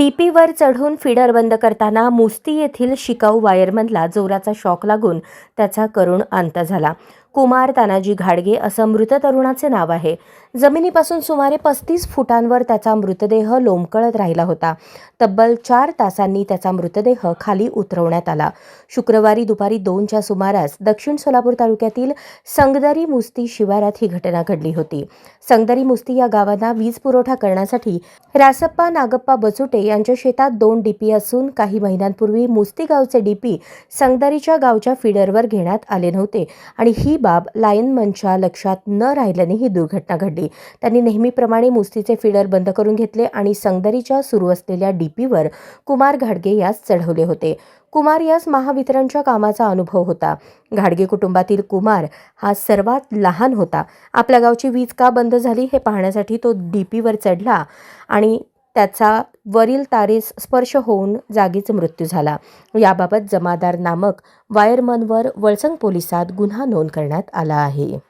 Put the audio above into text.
डीपीवर चढून फिडर बंद करताना मुस्ती येथील शिकाऊ वायरमनला जोराचा शॉक लागून त्याचा करुण अंत झाला. कुमार तानाजी घाडगे असं मृत तरुणाचे नाव आहे. जमिनीपासून सुमारे पस्तीस फुटांवर त्याचा मृतदेह लोंबकळत राहिला होता. तब्बल चार तासांनी त्याचा मृतदेह खाली उतरवण्यात आला. शुक्रवारी दुपारी दोनच्या सुमारास दक्षिण सोलापूर तालुक्यातील संगदरी मुस्ती शिवारात ही घटना घडली होती. संगदरी मुस्ती या गावांना वीज पुरवठा करण्यासाठी रासप्पा नागप्पा बचुटे यांच्या शेतात दोन डीपी असून काही महिन्यांपूर्वी मुस्ती गावचे डीपी संगदरीच्या गावच्या फिडरवर घेण्यात आले नव्हते आणि ही बाब लायनमनच्या लक्षात न राहिल्याने ही दुर्घटना घडली. त्यांनी नेहमीप्रमाणे मुस्तीचे फिडर बंद करून घेतले आणि संगदरीच्या सुरू असलेल्या डीपीवर कुमार घाडगे यास चढवले होते. कुमार यास महावितरणच्या कामाचा अनुभव होता. घाडगे कुटुंबातील कुमार हा सर्वात लहान होता. आपल्या गावची वीज का बंद झाली हे पाहण्यासाठी तो डीपीवर चढला आणि त्याचा वरील तारेस स्पर्श होऊन जागीच मृत्यू झाला. याबाबत जमादार नामक वायरमनवर वळसंग पोलिसात गुन्हा नोंद करण्यात आला आहे.